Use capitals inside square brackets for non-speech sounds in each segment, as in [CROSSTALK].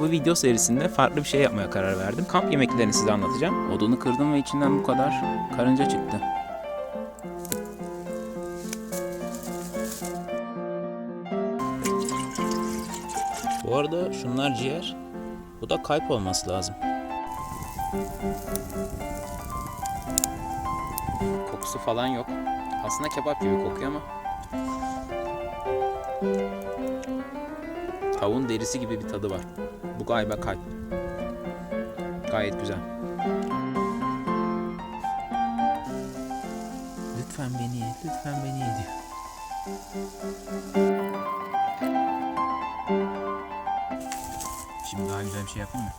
Bu video serisinde farklı bir şey yapmaya karar verdim. Kamp yemeklerini size anlatacağım. Odunu kırdım ve içinden bu kadar karınca çıktı. Bu arada şunlar ciğer. Bu da kalp olması lazım. Kokusu falan yok. Aslında kebap gibi kokuyor ama Tavuğun derisi gibi bir tadı var. Bu galiba kalp. Gayet güzel. Lütfen beni ye, lütfen beni ye diyor. Şimdi daha güzel bir şey yapayım mı?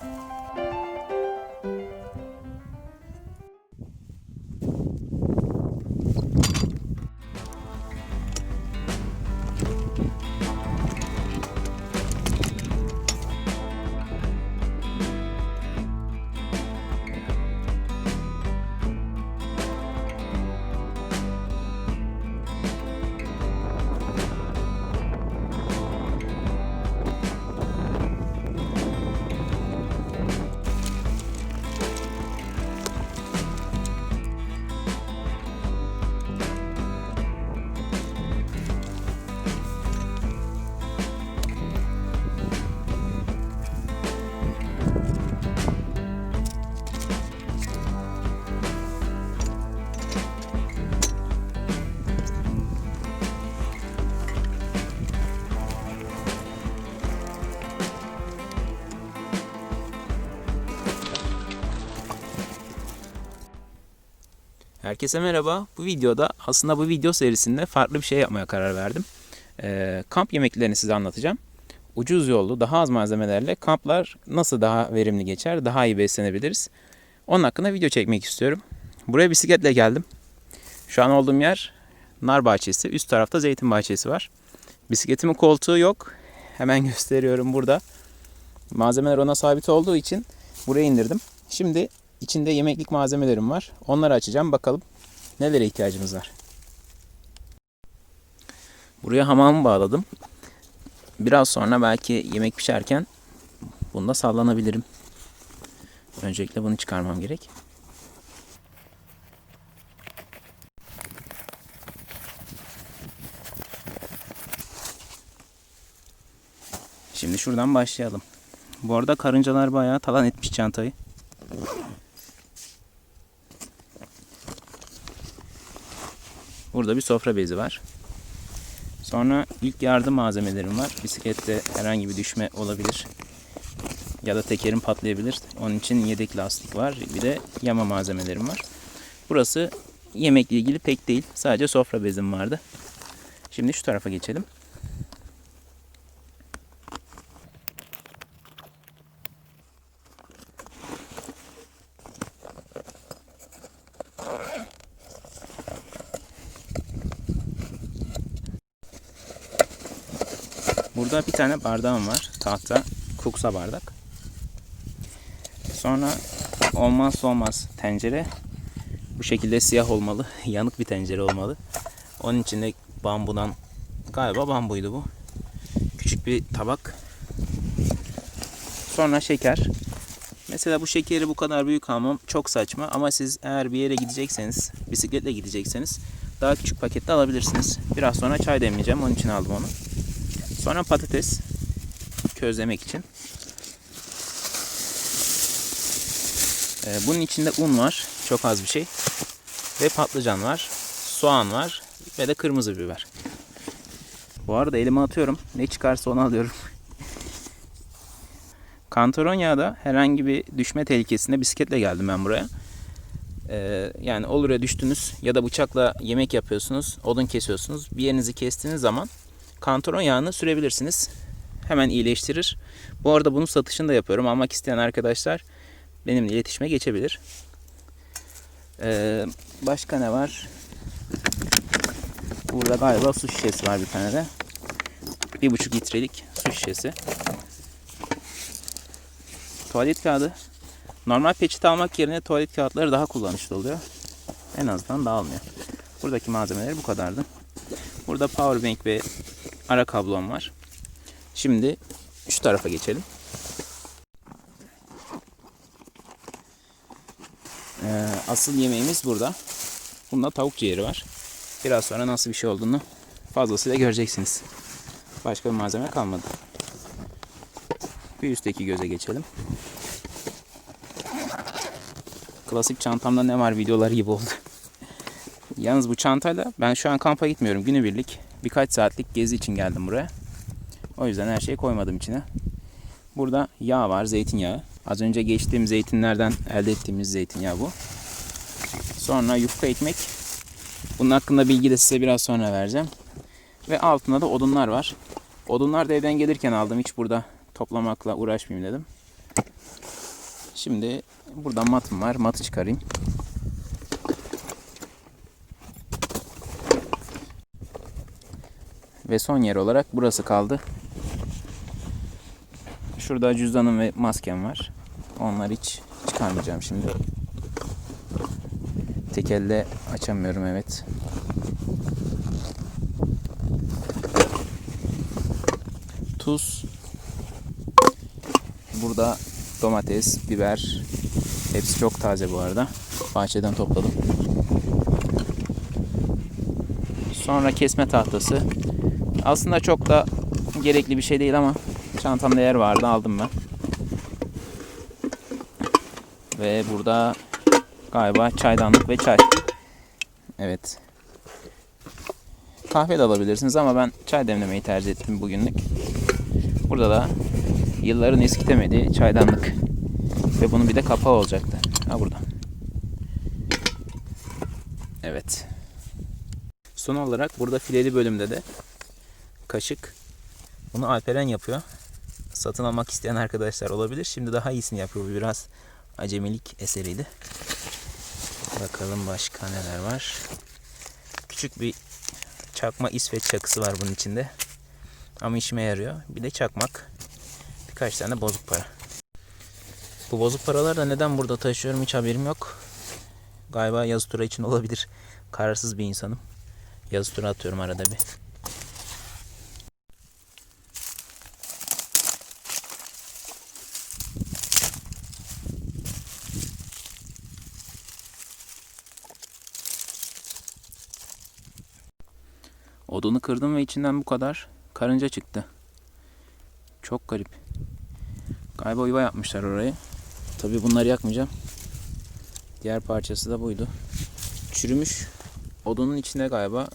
Herkese merhaba. Bu videoda aslında bu video serisinde farklı bir şey yapmaya karar verdim. Ee, kamp yemeklerini size anlatacağım. Ucuz yollu, daha az malzemelerle kamplar nasıl daha verimli geçer, daha iyi beslenebiliriz. Onun hakkında video çekmek istiyorum. Buraya bisikletle geldim. Şu an olduğum yer nar bahçesi. Üst tarafta zeytin bahçesi var. Bisikletimin koltuğu yok. Hemen [LAUGHS] gösteriyorum burada. Malzemeler ona sabit olduğu için buraya indirdim. Şimdi içinde yemeklik malzemelerim var. Onları açacağım. Bakalım nelere ihtiyacımız var. Buraya hamamı bağladım. Biraz sonra belki yemek pişerken bunda sallanabilirim. Öncelikle bunu çıkarmam gerek. Şimdi şuradan başlayalım. Bu arada karıncalar bayağı talan etmiş çantayı. Burada bir sofra bezi var. Sonra ilk yardım malzemelerim var. Bisiklette herhangi bir düşme olabilir. Ya da tekerim patlayabilir. Onun için yedek lastik var. Bir de yama malzemelerim var. Burası yemekle ilgili pek değil. Sadece sofra bezim vardı. Şimdi şu tarafa geçelim. Burada bir tane bardağım var. Tahta kuksa bardak. Sonra olmazsa olmaz tencere. Bu şekilde siyah olmalı. [LAUGHS] Yanık bir tencere olmalı. Onun içinde bambudan galiba bambuydu bu. Küçük bir tabak. Sonra şeker. Mesela bu şekeri bu kadar büyük almam çok saçma ama siz eğer bir yere gidecekseniz, bisikletle gidecekseniz daha küçük pakette alabilirsiniz. Biraz sonra çay demleyeceğim. Onun için aldım onu. Sonra patates közlemek için. Ee, bunun içinde un var. Çok az bir şey. Ve patlıcan var. Soğan var. Ve de kırmızı biber. Bu arada elime atıyorum. Ne çıkarsa onu alıyorum. [LAUGHS] Kantaronya'da herhangi bir düşme tehlikesinde bisikletle geldim ben buraya. Ee, yani olur ya düştünüz ya da bıçakla yemek yapıyorsunuz, odun kesiyorsunuz. Bir yerinizi kestiğiniz zaman kantaron yağını sürebilirsiniz. Hemen iyileştirir. Bu arada bunun satışını da yapıyorum. Almak isteyen arkadaşlar benimle iletişime geçebilir. Ee, başka ne var? Burada galiba su şişesi var bir tane de. Bir buçuk litrelik su şişesi. Tuvalet kağıdı. Normal peçete almak yerine tuvalet kağıtları daha kullanışlı oluyor. En azından dağılmıyor. Buradaki malzemeler bu kadardı. Burada powerbank ve ara kablom var. Şimdi şu tarafa geçelim. Ee, asıl yemeğimiz burada. Bunda tavuk ciğeri var. Biraz sonra nasıl bir şey olduğunu fazlasıyla göreceksiniz. Başka bir malzeme kalmadı. Bir üstteki göze geçelim. Klasik çantamda ne var videoları gibi oldu. [LAUGHS] Yalnız bu çantayla ben şu an kampa gitmiyorum. Günübirlik birkaç saatlik gezi için geldim buraya. O yüzden her şeyi koymadım içine. Burada yağ var, zeytinyağı. Az önce geçtiğim zeytinlerden elde ettiğimiz zeytinyağı bu. Sonra yufka ekmek. Bunun hakkında bilgi de size biraz sonra vereceğim. Ve altında da odunlar var. Odunlar da evden gelirken aldım. Hiç burada toplamakla uğraşmayayım dedim. Şimdi burada matım var. Matı çıkarayım. Ve son yer olarak burası kaldı. Şurada cüzdanım ve maskem var. Onları hiç çıkarmayacağım şimdi. Tek elle açamıyorum evet. Tuz. Burada domates, biber. Hepsi çok taze bu arada. Bahçeden topladım. Sonra kesme tahtası. Aslında çok da gerekli bir şey değil ama çantamda yer vardı aldım ben. Ve burada galiba çaydanlık ve çay. Evet. Kahve de alabilirsiniz ama ben çay demlemeyi tercih ettim bugünlük. Burada da yılların eskitemediği çaydanlık. Ve bunun bir de kapağı olacaktı. Ha burada. Evet. Son olarak burada fileli bölümde de kaşık. Bunu Alperen yapıyor. Satın almak isteyen arkadaşlar olabilir. Şimdi daha iyisini yapıyor. Bu biraz acemilik eseriydi. Bakalım başka neler var. Küçük bir çakma İsveç çakısı var bunun içinde. Ama işime yarıyor. Bir de çakmak. Birkaç tane bozuk para. Bu bozuk paralar da neden burada taşıyorum hiç haberim yok. Galiba yazı tura için olabilir. Kararsız bir insanım. Yazı tura atıyorum arada bir. Odunu kırdım ve içinden bu kadar karınca çıktı. Çok garip. Galiba yuva yapmışlar orayı. Tabii bunları yakmayacağım. Diğer parçası da buydu. Çürümüş odunun içinde galiba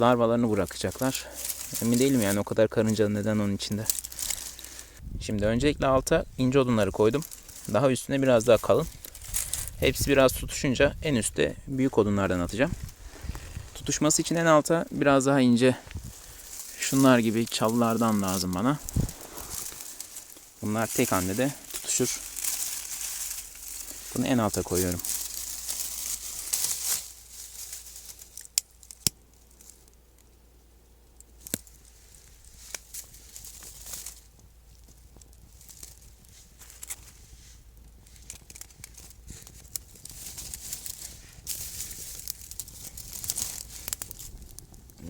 larvalarını bırakacaklar. Emin değilim yani o kadar karıncanın neden onun içinde. Şimdi öncelikle alta ince odunları koydum. Daha üstüne biraz daha kalın. Hepsi biraz tutuşunca en üstte büyük odunlardan atacağım. Tutuşması için en alta biraz daha ince şunlar gibi çalılardan lazım bana. Bunlar tek hamlede tutuşur. Bunu en alta koyuyorum.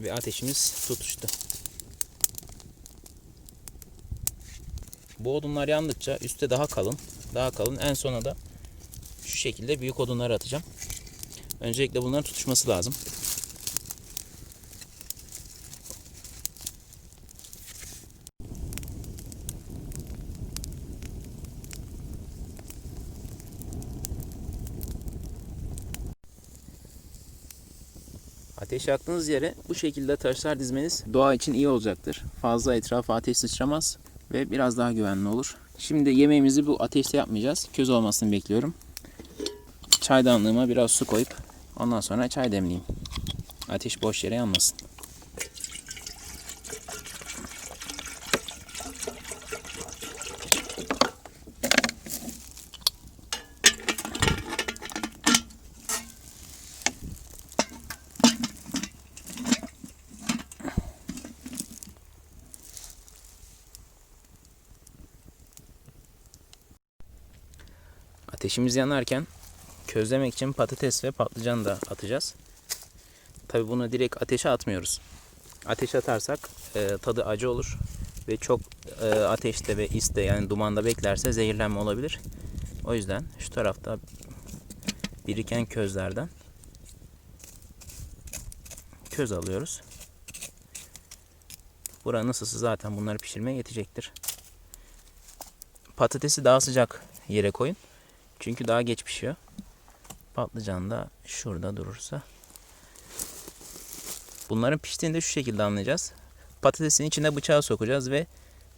Ve ateşimiz tutuştu. Bu odunlar yandıkça üstte daha kalın, daha kalın. En sona da şu şekilde büyük odunları atacağım. Öncelikle bunların tutuşması lazım. Ateş yaktığınız yere bu şekilde taşlar dizmeniz doğa için iyi olacaktır. Fazla etrafa ateş sıçramaz ve biraz daha güvenli olur. Şimdi yemeğimizi bu ateşte yapmayacağız. Köz olmasını bekliyorum. Çaydanlığıma biraz su koyup ondan sonra çay demleyeyim. Ateş boş yere yanmasın. Ateşimiz yanarken közlemek için patates ve patlıcan da atacağız. Tabi bunu direkt ateşe atmıyoruz. Ateşe atarsak e, tadı acı olur ve çok e, ateşte ve iste yani dumanda beklerse zehirlenme olabilir. O yüzden şu tarafta biriken közlerden köz alıyoruz. Buranın ısısı zaten bunları pişirmeye yetecektir. Patatesi daha sıcak yere koyun. Çünkü daha geç pişiyor. Patlıcan da şurada durursa. Bunların piştiğini de şu şekilde anlayacağız. Patatesin içine bıçağı sokacağız ve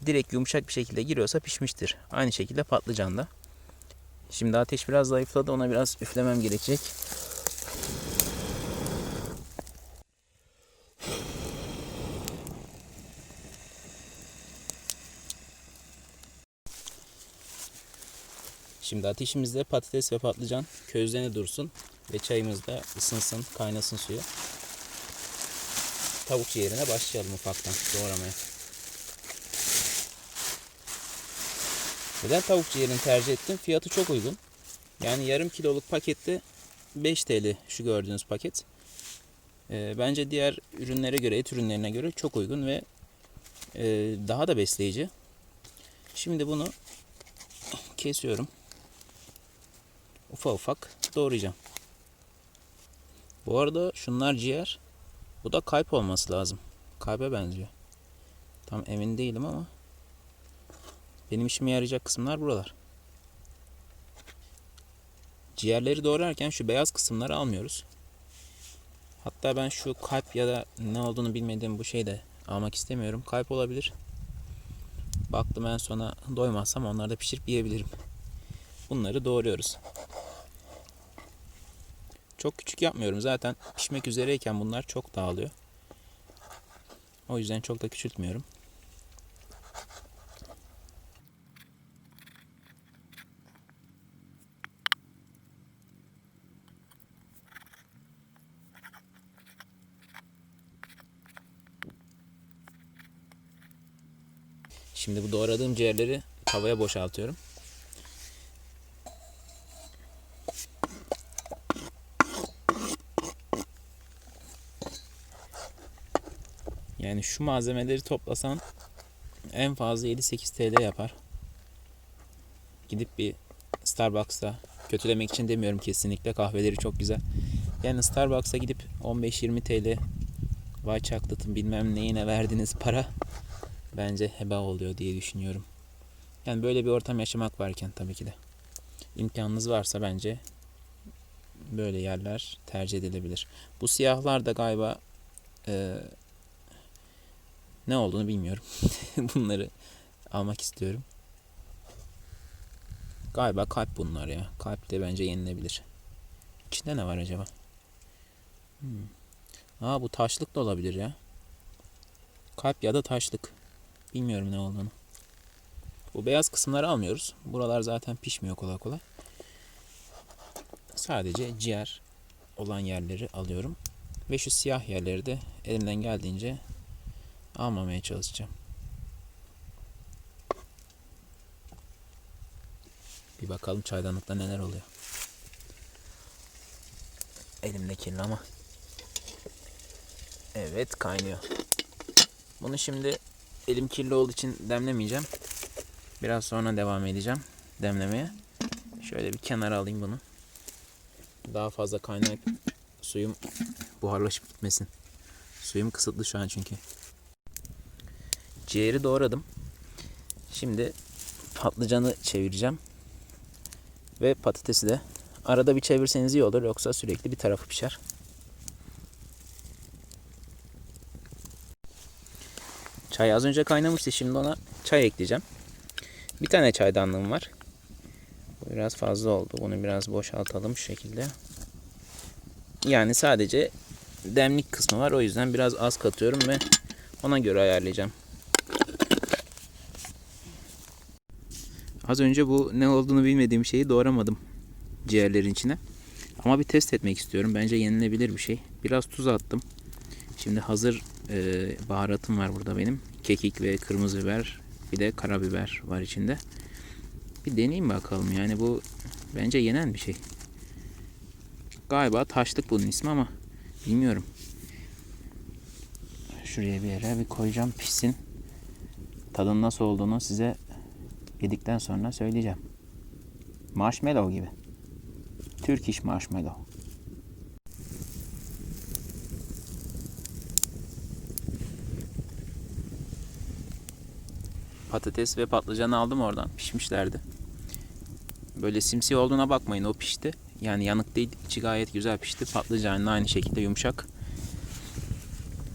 direkt yumuşak bir şekilde giriyorsa pişmiştir. Aynı şekilde patlıcan da. Şimdi ateş biraz zayıfladı. Ona biraz üflemem gerekecek. Şimdi ateşimizde patates ve patlıcan közlene dursun ve çayımız da ısınsın, kaynasın suyu. Tavuk ciğerine başlayalım ufaktan doğramaya. Neden tavuk ciğerini tercih ettim? Fiyatı çok uygun. Yani yarım kiloluk pakette 5 TL şu gördüğünüz paket. Ee, bence diğer ürünlere göre, et ürünlerine göre çok uygun ve e, daha da besleyici. Şimdi bunu kesiyorum. Ufak ufak doğrayacağım. Bu arada şunlar ciğer. Bu da kalp olması lazım. Kalbe benziyor. Tam emin değilim ama benim işime yarayacak kısımlar buralar. Ciğerleri doğrarken şu beyaz kısımları almıyoruz. Hatta ben şu kalp ya da ne olduğunu bilmediğim bu şeyi de almak istemiyorum. Kalp olabilir. Baktım en sona doymazsam onları da pişirip yiyebilirim. Bunları doğruyoruz. Çok küçük yapmıyorum. Zaten pişmek üzereyken bunlar çok dağılıyor. O yüzden çok da küçültmüyorum. Şimdi bu doğradığım ciğerleri tavaya boşaltıyorum. Yani şu malzemeleri toplasan en fazla 7-8 TL yapar. Gidip bir Starbucks'a kötülemek için demiyorum kesinlikle kahveleri çok güzel. Yani Starbucks'a gidip 15-20 TL vay çaklatın bilmem neyine verdiğiniz para bence heba oluyor diye düşünüyorum. Yani böyle bir ortam yaşamak varken tabii ki de. imkanınız varsa bence böyle yerler tercih edilebilir. Bu siyahlar da galiba e, ne olduğunu bilmiyorum. [LAUGHS] Bunları almak istiyorum. Galiba kalp bunlar ya. Kalp de bence yenilebilir. İçinde ne var acaba? Hmm. Aa bu taşlık da olabilir ya. Kalp ya da taşlık. Bilmiyorum ne olduğunu. Bu beyaz kısımları almıyoruz. Buralar zaten pişmiyor kolay kolay. Sadece ciğer olan yerleri alıyorum. Ve şu siyah yerleri de elimden geldiğince almamaya çalışacağım. Bir bakalım çaydanlıkta neler oluyor. Elimde kirli ama. Evet kaynıyor. Bunu şimdi elim kirli olduğu için demlemeyeceğim. Biraz sonra devam edeceğim demlemeye. Şöyle bir kenara alayım bunu. Daha fazla kaynayıp suyum buharlaşıp gitmesin. Suyum kısıtlı şu an çünkü. Ciğeri doğradım. Şimdi patlıcanı çevireceğim. Ve patatesi de. Arada bir çevirseniz iyi olur. Yoksa sürekli bir tarafı pişer. Çay az önce kaynamıştı. Şimdi ona çay ekleyeceğim. Bir tane çaydanlığım var. Bu biraz fazla oldu. Bunu biraz boşaltalım şu şekilde. Yani sadece demlik kısmı var. O yüzden biraz az katıyorum ve ona göre ayarlayacağım. Az önce bu ne olduğunu bilmediğim şeyi doğramadım ciğerlerin içine. Ama bir test etmek istiyorum. Bence yenilebilir bir şey. Biraz tuz attım. Şimdi hazır e, baharatım var burada benim. Kekik ve kırmızı biber. Bir de karabiber var içinde. Bir deneyeyim bakalım. Yani bu bence yenen bir şey. Galiba taşlık bunun ismi ama bilmiyorum. Şuraya bir yere bir koyacağım pişsin. Tadın nasıl olduğunu size yedikten sonra söyleyeceğim. Marshmallow gibi. Turkish marshmallow. Patates ve patlıcanı aldım oradan. Pişmişlerdi. Böyle simsiyah olduğuna bakmayın o pişti. Yani yanık değil. içi gayet güzel pişti. Patlıcan da aynı şekilde yumuşak.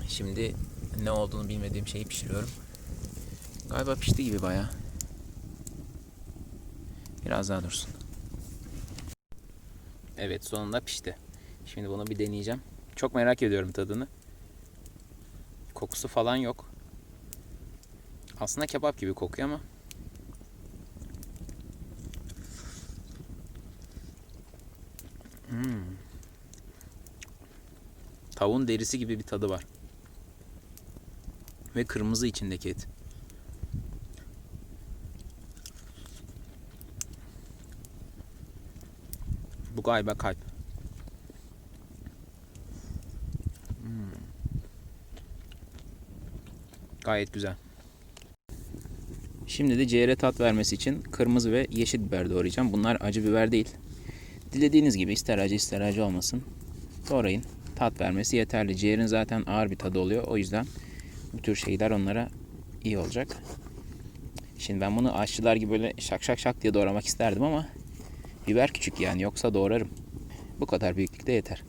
Şimdi ne olduğunu bilmediğim şeyi pişiriyorum. Galiba pişti gibi bayağı. Biraz daha dursun. Evet sonunda pişti. Şimdi bunu bir deneyeceğim. Çok merak ediyorum tadını. Kokusu falan yok. Aslında kebap gibi kokuyor ama Hmm. Tavuğun derisi gibi bir tadı var. Ve kırmızı içindeki et. Bu galiba kalp. Hmm. Gayet güzel. Şimdi de ciğere tat vermesi için kırmızı ve yeşil biber doğrayacağım. Bunlar acı biber değil. Dilediğiniz gibi ister acı ister acı olmasın. Doğrayın. Tat vermesi yeterli. Ciğerin zaten ağır bir tadı oluyor. O yüzden bu tür şeyler onlara iyi olacak. Şimdi ben bunu aşçılar gibi böyle şak şak şak diye doğramak isterdim ama biber küçük yani yoksa doğrarım. Bu kadar büyüklükte yeter.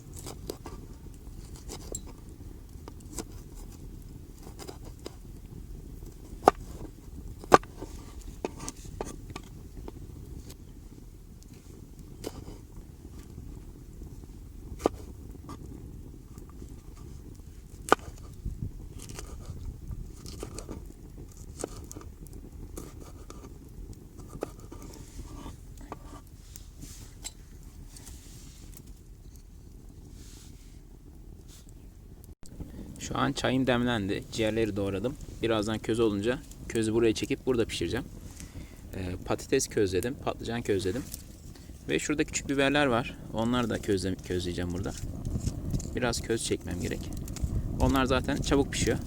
An çayım demlendi. Ciğerleri doğradım. Birazdan köz olunca közü buraya çekip burada pişireceğim. Ee, patates közledim. Patlıcan közledim. Ve şurada küçük biberler var. Onları da közle, közleyeceğim burada. Biraz köz çekmem gerek. Onlar zaten çabuk pişiyor.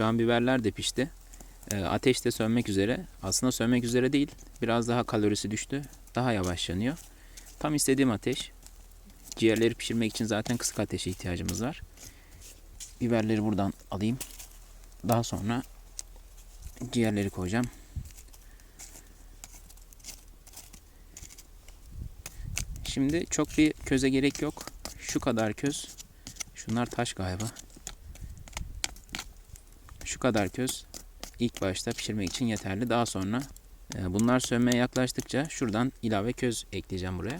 Şu an biberler de pişti. E, ateş de sönmek üzere. Aslında sönmek üzere değil. Biraz daha kalorisi düştü. Daha yavaş yanıyor. Tam istediğim ateş. Ciğerleri pişirmek için zaten kısık ateşe ihtiyacımız var. Biberleri buradan alayım. Daha sonra ciğerleri koyacağım. Şimdi çok bir köze gerek yok. Şu kadar köz. Şunlar taş galiba. Şu kadar köz ilk başta pişirmek için yeterli. Daha sonra e, bunlar sönmeye yaklaştıkça şuradan ilave köz ekleyeceğim buraya.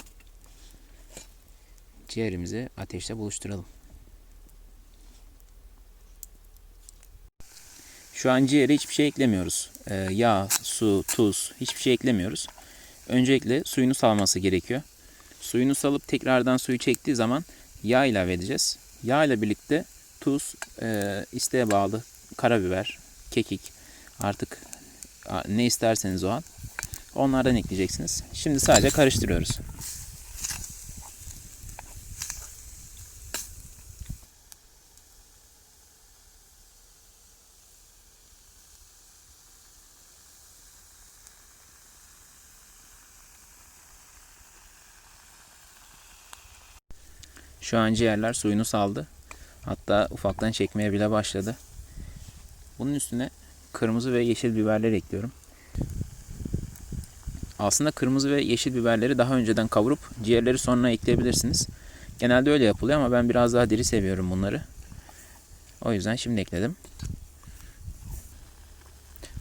Ciğerimizi ateşte buluşturalım. Şu an ciğere hiçbir şey eklemiyoruz. E, yağ, su, tuz hiçbir şey eklemiyoruz. Öncelikle suyunu salması gerekiyor. Suyunu salıp tekrardan suyu çektiği zaman yağ ilave edeceğiz. Yağ ile birlikte tuz, e, isteğe bağlı karabiber, kekik artık ne isterseniz o an onlardan ekleyeceksiniz. Şimdi sadece karıştırıyoruz. Şu an ciğerler suyunu saldı. Hatta ufaktan çekmeye bile başladı. Bunun üstüne kırmızı ve yeşil biberler ekliyorum. Aslında kırmızı ve yeşil biberleri daha önceden kavurup ciğerleri sonra ekleyebilirsiniz. Genelde öyle yapılıyor ama ben biraz daha diri seviyorum bunları. O yüzden şimdi ekledim.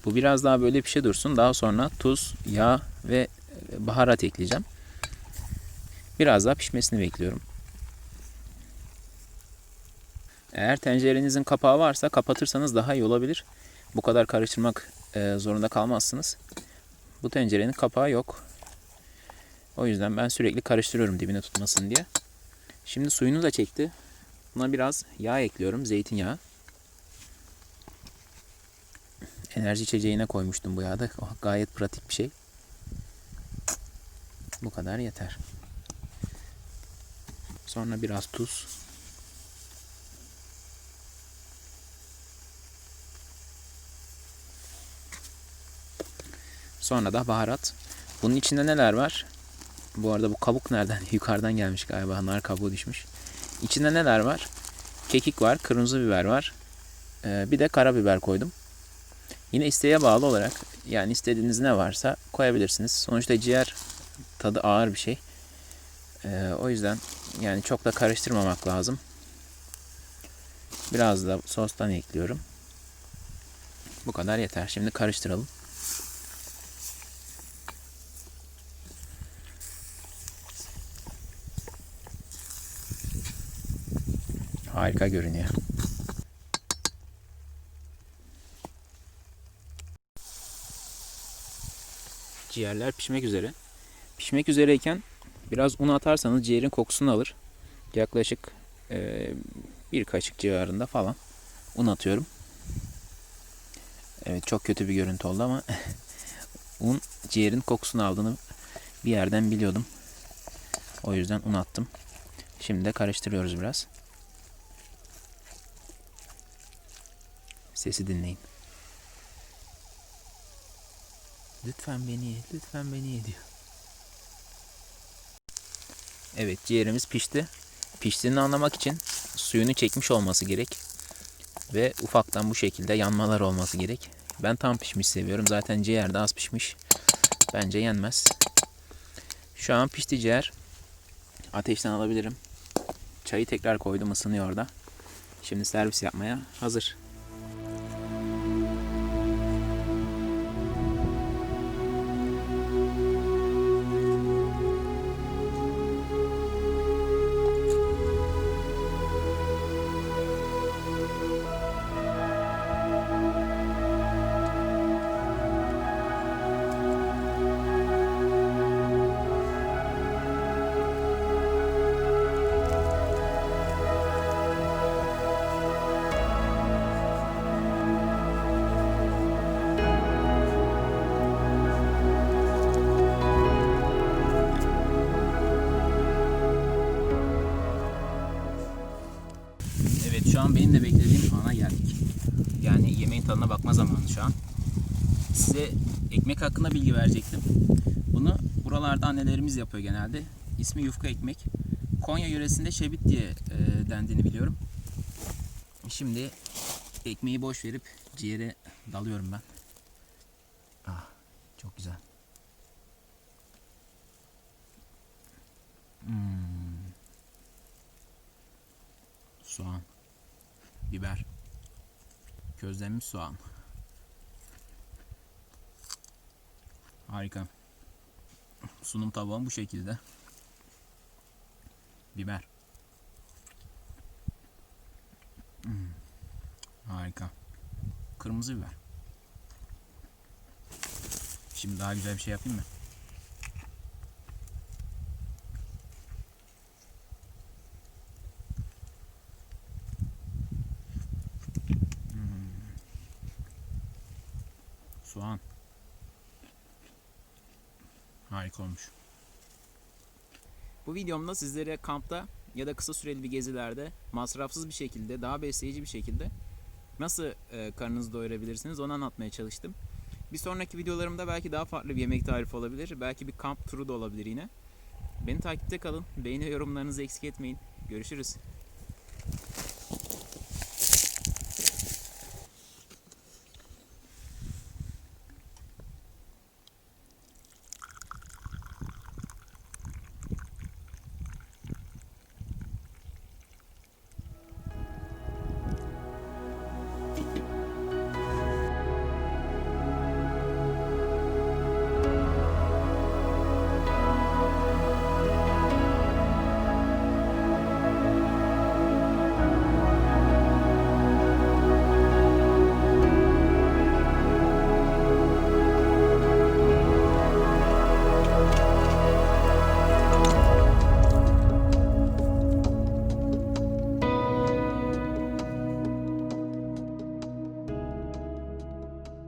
Bu biraz daha böyle bir şey dursun. Daha sonra tuz, yağ ve baharat ekleyeceğim. Biraz daha pişmesini bekliyorum. Eğer tencerenizin kapağı varsa kapatırsanız daha iyi olabilir. Bu kadar karıştırmak e, zorunda kalmazsınız. Bu tencerenin kapağı yok. O yüzden ben sürekli karıştırıyorum dibine tutmasın diye. Şimdi suyunu da çekti. Buna biraz yağ ekliyorum. Zeytinyağı. Enerji içeceğine koymuştum bu yağı da. Oh, gayet pratik bir şey. Bu kadar yeter. Sonra biraz tuz. Sonra da baharat. Bunun içinde neler var? Bu arada bu kabuk nereden? [LAUGHS] Yukarıdan gelmiş galiba. Nar kabuğu düşmüş. İçinde neler var? Kekik var, kırmızı biber var. Ee, bir de karabiber koydum. Yine isteğe bağlı olarak yani istediğiniz ne varsa koyabilirsiniz. Sonuçta ciğer tadı ağır bir şey. Ee, o yüzden yani çok da karıştırmamak lazım. Biraz da sostan ekliyorum. Bu kadar yeter. Şimdi karıştıralım. Harika görünüyor. Ciğerler pişmek üzere. Pişmek üzereyken biraz un atarsanız ciğerin kokusunu alır. Yaklaşık e, bir kaşık civarında falan un atıyorum. Evet çok kötü bir görüntü oldu ama [LAUGHS] un ciğerin kokusunu aldığını bir yerden biliyordum. O yüzden un attım. Şimdi de karıştırıyoruz biraz. Sesi dinleyin. Lütfen beni ye, lütfen beni ye diyor. Evet ciğerimiz pişti. Piştiğini anlamak için suyunu çekmiş olması gerek. Ve ufaktan bu şekilde yanmalar olması gerek. Ben tam pişmiş seviyorum. Zaten ciğer de az pişmiş. Bence yenmez. Şu an pişti ciğer. Ateşten alabilirim. Çayı tekrar koydum ısınıyor orada. Şimdi servis yapmaya hazır. Şu an benim de beklediğim ana geldik. Yani yemeğin tadına bakma zamanı şu an. Size ekmek hakkında bilgi verecektim. Bunu buralarda annelerimiz yapıyor genelde. İsmi yufka ekmek. Konya yöresinde şebit diye e, dendiğini biliyorum. Şimdi ekmeği boş verip ciğere dalıyorum ben. Ah, çok güzel. Hmm. Soğan biber, közlenmiş soğan. Harika. Sunum tabağım bu şekilde. Biber. Hmm, Harika. Kırmızı biber. Şimdi daha güzel bir şey yapayım mı? Soğan. Harika olmuş. Bu videomda sizlere kampta ya da kısa süreli bir gezilerde masrafsız bir şekilde, daha besleyici bir şekilde nasıl e, karnınızı doyurabilirsiniz onu anlatmaya çalıştım. Bir sonraki videolarımda belki daha farklı bir yemek tarifi olabilir. Belki bir kamp turu da olabilir yine. Beni takipte kalın. Beğeni yorumlarınızı eksik etmeyin. Görüşürüz.